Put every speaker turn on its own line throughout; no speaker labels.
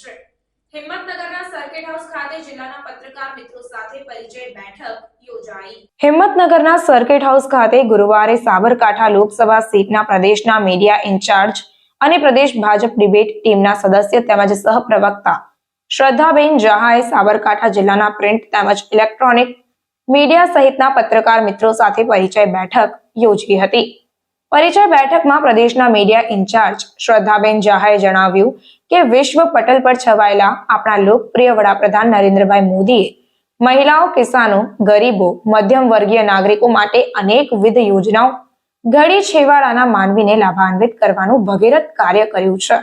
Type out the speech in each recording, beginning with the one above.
છે. હિંમતનગરના circuit house ખાતે ગુરુવારે સાબરકાંઠા લોકસભા સીટના પ્રદેશના મીડિયા ઇન્ચાર્જ અને પ્રદેશ ભાજપ ડિબેટ ટીમના સદસ્ય તેમજ સહપ્રવક્તા શ્રદ્ધાબેન જહાએ સાબરકાંઠા જિલ્લાના પ્રિન્ટ તેમજ ઇલેક્ટ્રોનિક મીડિયા સહિતના પત્રકાર મિત્રો સાથે પરિચય બેઠક યોજી હતી. પરિચય બેઠકમાં પ્રદેશના મીડિયા ઇન્ચાર્જ શ્રદ્ધાબેન જહાએ જણાવ્યું કે વિશ્વ પટલ પર છવાયેલા આપણા લોકપ્રિય વડાપ્રધાન નરેન્દ્રભાઈ મોદીએ મહિલાઓ, કિસાનો, ગરીબો, મધ્યમ વર્ગીય નાગરિકો માટે અનેકવિધ યોજનાઓ ઘડી છેવાડાના માનવીને લાભાન્વિત કરવાનું ભગીરથ કાર્ય કર્યું છે.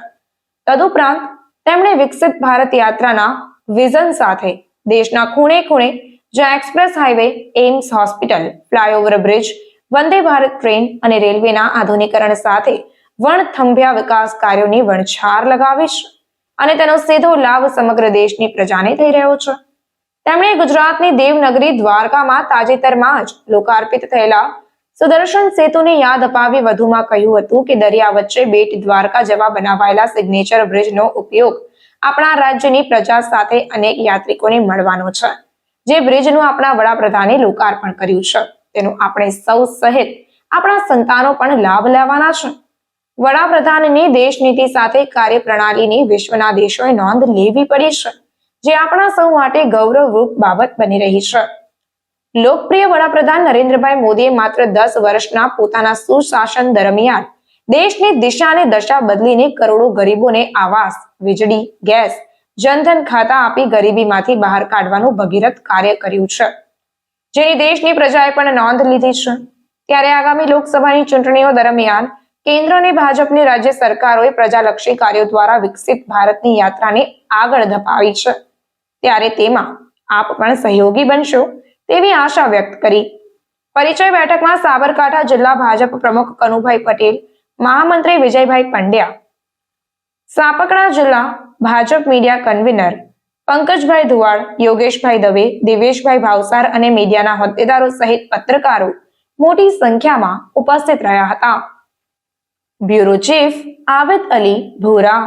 તદુપરાંત તેમણે વિકસિત ભારત યાત્રાના વિઝન સાથે દેશના ખૂણે ખૂણે જ્યાં express highway AIIMS hospital, flyover bridge Vande Bharat train અને રેલવેના આધુનિકરણ સાથે વણથંભ્યા વિકાસ કાર્યોની વણછાર લગાવી છે અને તેનો સીધો લાભ સમગ્ર દેશની પ્રજાને થઈ રહ્યો છે. તેમણે ગુજરાતની દેવનગરી દ્વારકામાં તાજેતરમાં જ લોકાર્પિત થયેલા સુદર્શન સેતુને યાદ અપાવી વધુમાં કહ્યું હતું કે દરિયા વચ્ચે બેટ દ્વારકા જવા બનાવાયેલા સિગ્નેચર બ્રિજનો ઉપયોગ આપણા રાજ્યની પ્રજા સાથે અનેક યાત્રિકોને મળવાનો છે. જે બ્રિજનું આપણા વડાપ્રધાને લોકાર્પણ કર્યું છે. તેનું આપણે સૌ સહિત આપણા સંતાનો પણ લાભ લેવાના છે. વડાપ્રધાનની દેશ નીતિ સાથે કાર્યપ્રણાલીની વિશ્વના દેશોએ નોંધ લેવી પડી છે, જે આપણા સૌ માટે ગૌરવરૂપ બાબત બની રહી છે. લોકપ્રિય વડાપ્રધાન નરેન્દ્રભાઈ મોદીએ માત્ર દસ વર્ષના પોતાના સુશાસન દરમિયાન દેશની દિશા અને દશા બદલીને કરોડો ગરીબોને આવાસ, વીજળી, ગેસ, જનધન ખાતા આપી ગરીબીમાંથી બહાર કાઢવાનું ભગીરથ કાર્ય કર્યું છે. જેની દેશની પ્રજાએ પણ નોંધ લીધી છે, ત્યારે આગામી લોકસભાની ચૂંટણીઓ દરમિયાન કેન્દ્ર અને ભાજપની રાજ્ય સરકારોએ પ્રજાલક્ષી કાર્યો દ્વારા વિકસિત ભારતની યાત્રાને આગળ ધપાવી છે. ત્યારે તેમાં આપ પણ સહયોગી બનશો તેવી આશા વ્યક્ત કરી. પરિચય બેઠકમાં સાબરકાંઠા જિલ્લા ભાજપ પ્રમુખ કનુભાઈ પટેલ, મહામંત્રી વિજયભાઈ પંડ્યા, સાપકડા જિલ્લા ભાજપ મીડિયા કન્વીનર પંકજભાઈ ધુવાળ યોગેશભાઈ દવે દિવેશભાઈ ભાવસાર અને મીડિયાના હોદ્દેદારો સહિત પત્રકારો મોટી સંખ્યામાં ઉપસ્થિત રહ્યા હતા. બ્યુરો ચીફ આબેદ અલી ભૂરા